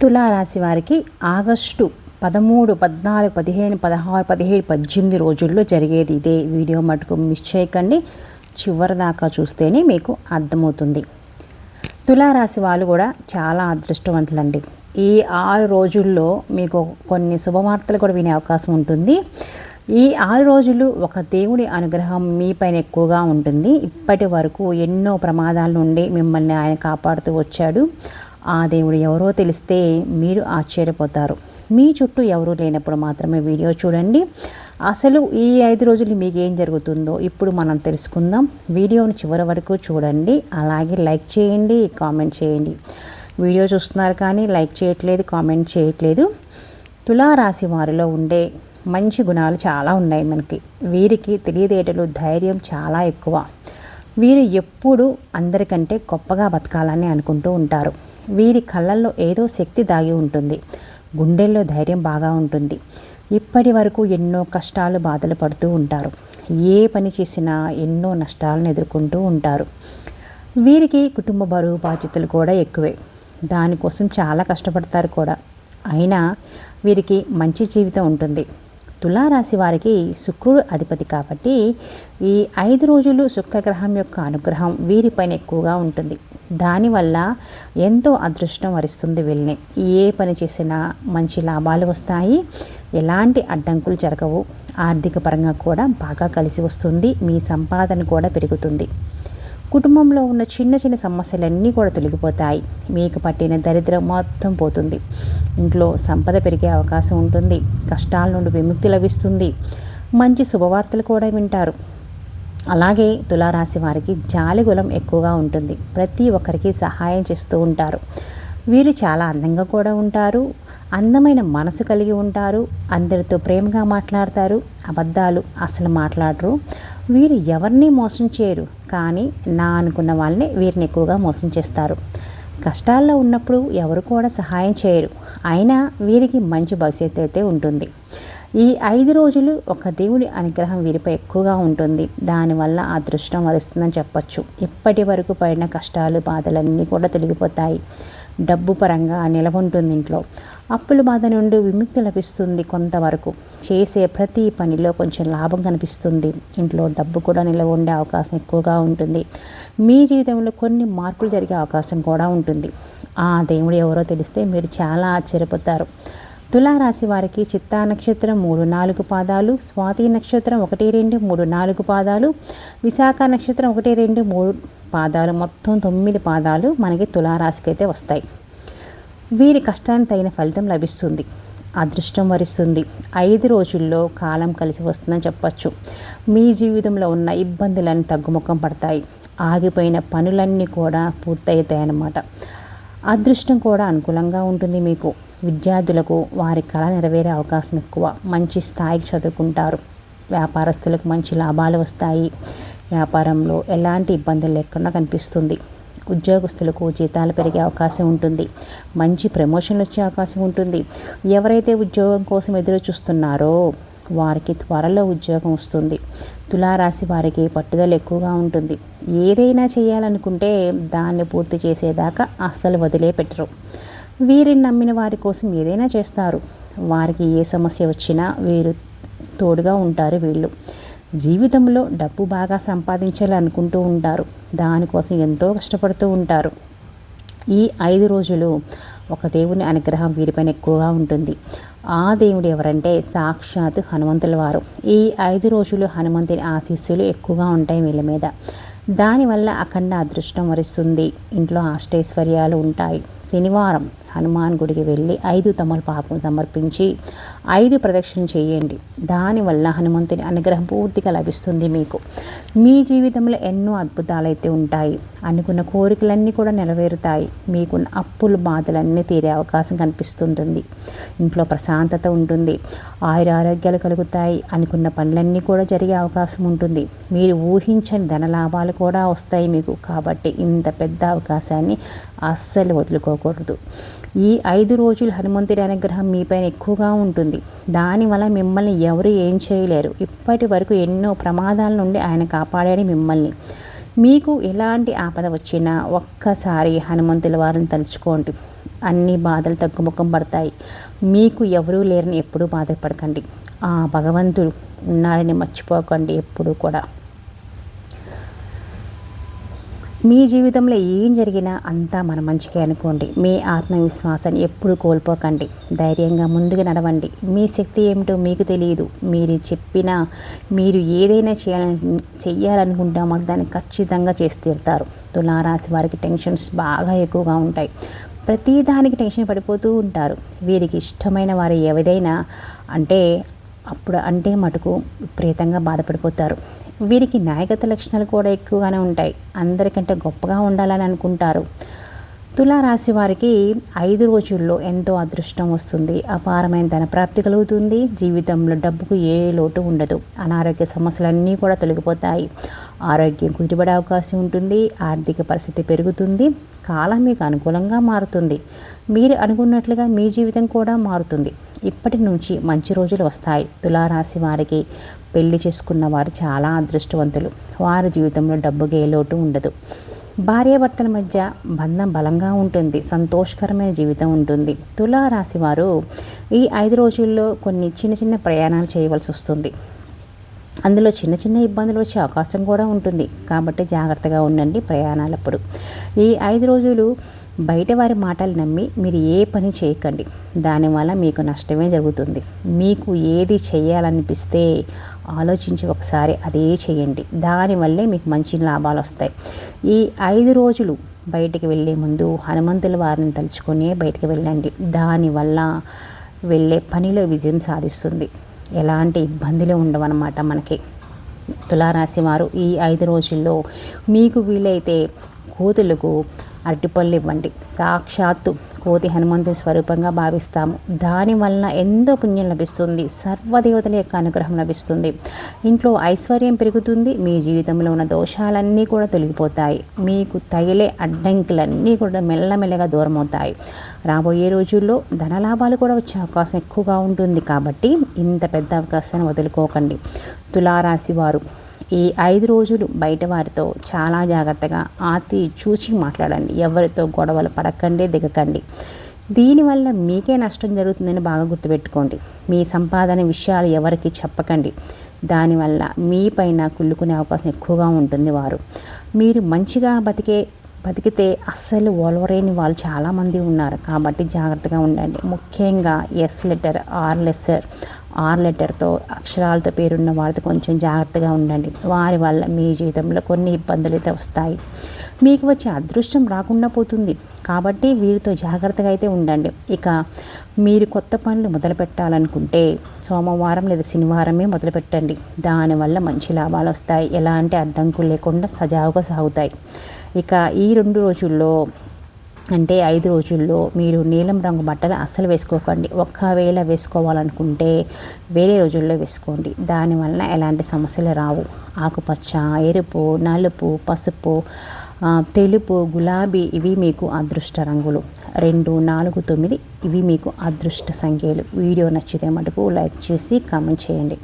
తులారాశి వారికి ఆగస్టు పదమూడు పద్నాలుగు పదిహేను పదహారు పదిహేడు పద్దెనిమిది రోజుల్లో జరిగేది ఇదే వీడియో మటుకు మిస్ చేయకండి. చివరి దాకా చూస్తేనే మీకు అర్థమవుతుంది. తులారాశి వాళ్ళు కూడా చాలా అదృష్టవంతులండి. ఈ ఆరు రోజుల్లో మీకు కొన్ని శుభవార్తలు కూడా వినే అవకాశం ఉంటుంది. ఈ ఆరు రోజులు ఒక దేవుడి అనుగ్రహం మీపైన ఎక్కువగా ఉంటుంది. ఇప్పటి వరకు ఎన్నో ప్రమాదాల నుండి మిమ్మల్ని ఆయన కాపాడుతూ వచ్చాడు. ఆ దేవుడు ఎవరో తెలిస్తే మీరు ఆశ్చర్యపోతారు. మీ చుట్టూ ఎవరూ లేనప్పుడు మాత్రమే వీడియో చూడండి. అసలు ఈ ఐదు రోజులు మీకు ఏం జరుగుతుందో ఇప్పుడు మనం తెలుసుకుందాం. వీడియోని చివరి వరకు చూడండి. అలాగే లైక్ చేయండి కామెంట్ చేయండి. వీడియో చూస్తున్నారు కానీ లైక్ చేయట్లేదు కామెంట్ చేయట్లేదు. తులారాశి వారిలో ఉండే మంచి గుణాలు చాలా ఉన్నాయి మనకి. వీరికి తెలియదేటలు ధైర్యం చాలా ఎక్కువ. వీరు ఎప్పుడు అందరికంటే గొప్పగా బతకాలని అనుకుంటూ ఉంటారు. వీరి కళ్ళల్లో ఏదో శక్తి దాగి ఉంటుంది. గుండెల్లో ధైర్యం బాగా ఉంటుంది. ఇప్పటి వరకు ఎన్నో కష్టాలు బాధలు పడుతూ ఉంటారు. ఏ పని చేసినా ఎన్నో నష్టాలను ఎదుర్కొంటూ ఉంటారు. వీరికి కుటుంబ బరువు బాధ్యతలు కూడా ఎక్కువే. దానికోసం చాలా కష్టపడతారు కూడా. అయినా వీరికి మంచి జీవితం ఉంటుంది. తులారాశి వారికి శుక్రుడు అధిపతి కాబట్టి ఈ ఐదు రోజులు శుక్రగ్రహం యొక్క అనుగ్రహం వీరిపైన ఎక్కువగా ఉంటుంది. దానివల్ల ఎంతో అదృష్టం వరిస్తుంది వీళ్ళని. ఏ పని చేసినా మంచి లాభాలు వస్తాయి. ఎలాంటి అడ్డంకులు జరగవు. ఆర్థిక పరంగా కూడా బాగా కలిసి వస్తుంది. మీ సంపాదన కూడా పెరుగుతుంది. కుటుంబంలో ఉన్న చిన్న చిన్న సమస్యలన్నీ కూడా తొలగిపోతాయి. మీకు పట్టిన దరిద్రం మొత్తం పోతుంది. ఇంట్లో సంపద పెరిగే అవకాశం ఉంటుంది. కష్టాల నుండి విముక్తి లభిస్తుంది. మంచి శుభవార్తలు కూడా వింటారు. అలాగే తులారాశి వారికి జాలిగులం ఎక్కువగా ఉంటుంది. ప్రతి ఒక్కరికి సహాయం చేస్తూ ఉంటారు. వీరు చాలా అందంగా కూడా ఉంటారు. అందమైన మనసు కలిగి ఉంటారు. అందరితో ప్రేమగా మాట్లాడతారు. అబద్ధాలు అసలు మాట్లాడరు. వీరు ఎవరిని మోసం చేయరు. కానీ నా అనుకున్న వాళ్ళని వీరిని ఎక్కువగా మోసం చేస్తారు. కష్టాల్లో ఉన్నప్పుడు ఎవరు కూడా సహాయం చేయరు. అయినా వీరికి మంచి భవిష్యత్తు అయితే ఉంటుంది. ఈ ఐదు రోజులు ఒక దేవుడి అనుగ్రహం వీరిపై ఎక్కువగా ఉంటుంది. దానివల్ల అదృష్టం వరుస్తుందని చెప్పచ్చు. ఇప్పటి వరకు పడిన కష్టాలు బాధలన్నీ కూడా తొలగిపోతాయి. డబ్బు పరంగా నిలవ ఉంటుంది ఇంట్లో. అప్పుల బాధ నుండి విముక్తి లభిస్తుంది కొంతవరకు. చేసే ప్రతి పనిలో కొంచెం లాభం కనిపిస్తుంది. ఇంట్లో డబ్బు కూడా నిలవ ఉండే అవకాశం ఎక్కువగా ఉంటుంది. మీ జీవితంలో కొన్ని మార్పులు జరిగే అవకాశం కూడా ఉంటుంది. ఆ దేవుడు ఎవరో తెలిస్తే మీరు చాలా ఆశ్చర్యపోతారు. తులారాశి వారికి చిత్తా నక్షత్రం మూడు నాలుగు పాదాలు స్వాతి నక్షత్రం ఒకటి రెండు మూడు నాలుగు పాదాలు విశాఖ నక్షత్రం ఒకటి రెండు మూడు పాదాలు మొత్తం తొమ్మిది పాదాలు మనకి తులారాశికి అయితే వస్తాయి. వీరి కష్టానికి తగిన ఫలితం లభిస్తుంది. అదృష్టం వరిస్తుంది. ఐదు రోజుల్లో కాలం కలిసి వస్తుందని చెప్పచ్చు. మీ జీవితంలో ఉన్న ఇబ్బందులన్నీ తగ్గుముఖం పడతాయి. ఆగిపోయిన పనులన్నీ కూడా పూర్తవుతాయన్నమాట అదృష్టం కూడా అనుకూలంగా ఉంటుంది మీకు. విద్యార్థులకు వారి కళ నెరవేరే అవకాశం ఎక్కువ. మంచి స్థాయికి చదువుకుంటారు. వ్యాపారస్తులకు మంచి లాభాలు వస్తాయి. వ్యాపారంలో ఎలాంటి ఇబ్బందులు లేకుండా కనిపిస్తుంది. ఉద్యోగస్తులకు జీతాలు పెరిగే అవకాశం ఉంటుంది. మంచి ప్రమోషన్లు వచ్చే అవకాశం ఉంటుంది. ఎవరైతే ఉద్యోగం కోసం ఎదురు చూస్తున్నారో వారికి త్వరలో ఉద్యోగం వస్తుంది. తులారాశి వారికి పట్టుదల ఎక్కువగా ఉంటుంది. ఏదైనా చేయాలనుకుంటే దాన్ని పూర్తి చేసేదాకా అస్సలు వదిలేపెట్టరు. వీరిని నమ్మిన వారి కోసం ఏదైనా చేస్తారు. వారికి ఏ సమస్య వచ్చినా వీరు తోడుగా ఉంటారు వీళ్ళు. జీవితంలో డబ్బు బాగా సంపాదించాలనుకుంటూ ఉంటారు. దానికోసం ఎంతో కష్టపడుతూ ఉంటారు. ఈ ఐదు రోజులు ఒక దేవుని అనుగ్రహం వీరిపైన ఎక్కువగా ఉంటుంది. ఆ దేవుడు ఎవరంటే సాక్షాత్ హనుమంతుల వారు. ఈ ఐదు రోజులు హనుమంతుని ఆశీస్సులు ఎక్కువగా ఉంటాయి వీళ్ళ మీద. దానివల్ల అఖండ అదృష్టం వరిస్తుంది. ఇంట్లో అష్టైశ్వర్యాలు ఉంటాయి. శనివారం హనుమాన్ గుడికి వెళ్ళి ఐదు తమలపాకు సమర్పించి ఐదు ప్రదక్షిణ చేయండి. దానివల్ల హనుమంతుని అనుగ్రహం పూర్తిగా లభిస్తుంది మీకు. మీ జీవితంలో ఎన్నో అద్భుతాలు అయితే ఉంటాయి. అనుకున్న కోరికలన్నీ కూడా నెరవేరుతాయి. మీకున్న అప్పుల బాధలన్నీ తీరే అవకాశం కనిపిస్తుంటుంది. ఇంట్లో ప్రశాంతత ఉంటుంది. ఆయుర ఆరోగ్యాలు కలుగుతాయి. అనుకున్న పనులన్నీ కూడా జరిగే అవకాశం ఉంటుంది. మీరు ఊహించని ధనలాభాలు కూడా వస్తాయి మీకు. కాబట్టి ఇంత పెద్ద అవకాశాన్ని అస్సలు వదులుకోకూడదు. ఈ ఐదు రోజులు హనుమంతుడి అనుగ్రహం మీపైన ఎక్కువగా ఉంటుంది. దానివల్ల మిమ్మల్ని ఎవరు ఏం చేయలేరు. ఇప్పటి వరకు ఎన్నో ప్రమాదాల నుండి ఆయన కాపాడాడు మిమ్మల్ని. మీకు ఎలాంటి ఆపద వచ్చినా ఒక్కసారి హనుమంతుల వారిని తలుచుకోండి. అన్ని బాధలు తగ్గుముఖం పడతాయి. మీకు ఎవరూ లేరని ఎప్పుడూ బాధపడకండి. ఆ భగవంతుడు ఉన్నారని మర్చిపోకండి ఎప్పుడూ కూడా. మీ జీవితంలో ఏం జరిగినా అంతా మన మంచికే అనుకోండి. మీ ఆత్మవిశ్వాసాన్ని ఎప్పుడు కోల్పోకండి. ధైర్యంగా ముందుకు నడవండి. మీ శక్తి ఏమిటో మీకు తెలియదు. మీరు చెప్పినా మీరు ఏదైనా చేయాలని మాకు దాన్ని ఖచ్చితంగా చేసి తీరుతారు. తులారాశి వారికి టెన్షన్స్ బాగా ఎక్కువగా ఉంటాయి. ప్రతిదానికి టెన్షన్ పడిపోతూ ఉంటారు. వీరికి ఇష్టమైన వారు ఏదైనా అంటే అప్పుడు అంటే మటుకు విపరీతంగా బాధపడిపోతారు. వీరికి నాయకత్వ లక్షణాలు కూడా ఎక్కువగానే ఉంటాయి. అందరికంటే గొప్పగా ఉండాలని అనుకుంటారు. తులారాశి వారికి ఐదు రోజుల్లో ఎంతో అదృష్టం వస్తుంది. అపారమైన ధన ప్రాప్తి కలుగుతుంది. జీవితంలో డబ్బుకు ఏ లోటు ఉండదు. అనారోగ్య సమస్యలన్నీ కూడా తొలగిపోతాయి. ఆరోగ్యం కుదిరిపడే అవకాశం ఉంటుంది. ఆర్థిక పరిస్థితి పెరుగుతుంది. కాలం మీకు అనుకూలంగా మారుతుంది. మీరు అనుకున్నట్లుగా మీ జీవితం కూడా మారుతుంది. ఇప్పటి నుంచి మంచి రోజులు వస్తాయి. తులారాశి వారికి పెళ్ళి చేసుకున్న వారు చాలా అదృష్టవంతులు. వారి జీవితంలో డబ్బుకి ఏ లోటు ఉండదు. భార్యాభర్తల మధ్య బంధం బలంగా ఉంటుంది సంతోషకరమైన జీవితం ఉంటుంది. తులారాశి వారు ఈ ఐదు రోజుల్లో కొన్ని చిన్న చిన్న ప్రయాణాలు చేయవలసి వస్తుంది. అందులో చిన్న చిన్న ఇబ్బందులు వచ్చే అవకాశం కూడా ఉంటుంది. కాబట్టి జాగ్రత్తగా ఉండండి ప్రయాణాలప్పుడు. ఈ ఐదు రోజులు బయట వారి మాటలు నమ్మి మీరు ఏ పని చేయకండి. దానివల్ల మీకు నష్టమే జరుగుతుంది. మీకు ఏది చేయాలనిపిస్తే ఆలోచించి ఒకసారి అదే చేయండి. దానివల్లే మీకు మంచి లాభాలు వస్తాయి. ఈ ఐదు రోజులు బయటికి వెళ్ళే ముందు హనుమంతుల వారిని తలుచుకొని బయటికి వెళ్ళండి. దానివల్ల వెళ్ళే పనిలో విజయం సాధిస్తుంది. ఎలాంటి ఇబ్బందులు ఉండవన్నమాట మనకి. తులారాశి వారు ఈ ఐదు రోజుల్లో మీకు వీలైతే కోతులకు అరటిపళ్ళు ఇవ్వండి. సాక్షాత్తు కోతి హనుమంతుని స్వరూపంగా భావిస్తాము. దానివలన ఎంతో పుణ్యం లభిస్తుంది. సర్వదేవతల యొక్క అనుగ్రహం లభిస్తుంది. ఇంట్లో ఐశ్వర్యం పెరుగుతుంది. మీ జీవితంలో ఉన్న దోషాలన్నీ కూడా తొలగిపోతాయి. మీకు తగిలే అడ్డంకులన్నీ కూడా మెల్లమెల్లగా దూరమవుతాయి. రాబోయే రోజుల్లో ధనలాభాలు కూడా వచ్చే అవకాశం ఎక్కువగా ఉంటుంది. కాబట్టి ఇంత పెద్ద అవకాశాన్ని వదులుకోకండి. తులారాశి వారు ఈ ఐదు రోజులు బయట వారితో చాలా జాగ్రత్తగా ఆతి చూచి మాట్లాడండి. ఎవరితో గొడవలు పడకండి దిగకండి. దీనివల్ల మీకే నష్టం జరుగుతుందని బాగా గుర్తుపెట్టుకోండి. మీ సంపాదన విషయాలు ఎవరికి చెప్పకండి. దానివల్ల మీ పైన కుళ్ళుకునే అవకాశం ఎక్కువగా ఉంటుంది వారు. మీరు మంచిగా బతికే బతికితే అస్సలు ఓలవరేని వాళ్ళు చాలామంది ఉన్నారు. కాబట్టి జాగ్రత్తగా ఉండండి. ముఖ్యంగా S letter or lesser R లెటర్తో అక్షరాలతో పేరున్న వారితో కొంచెం జాగ్రత్తగా ఉండండి. వారి వల్ల మీ జీవితంలో కొన్ని ఇబ్బందులు అయితే వస్తాయి. మీకు వచ్చే అదృష్టం రాకుండా పోతుంది. కాబట్టి వీరితో జాగ్రత్తగా అయితే ఉండండి. ఇక మీరు కొత్త పనులు మొదలు పెట్టాలనుకుంటే సోమవారం లేదా శనివారమే మొదలు పెట్టండి. దానివల్ల మంచి లాభాలు వస్తాయి. ఎలాంటి అడ్డంకులు లేకుండా సజావుగా సాగుతాయి. ఇక ఈ రెండు రోజుల్లో అంటే ఐదు రోజుల్లో మీరు నీలం రంగు బట్టలు అస్సలు వేసుకోకండి. ఒక్కవేళ వేసుకోవాలనుకుంటే వేరే రోజుల్లో వేసుకోండి. దానివల్ల ఎలాంటి సమస్యలు రావు. ఆకుపచ్చ ఎరుపు నలుపు పసుపు తెలుపు గులాబీ ఇవి మీకు అదృష్ట రంగులు. రెండు నాలుగు తొమ్మిది ఇవి మీకు అదృష్ట సంఖ్యలు. వీడియో నచ్చితే మటుకు లైక్ చేసి కామెంట్ చేయండి.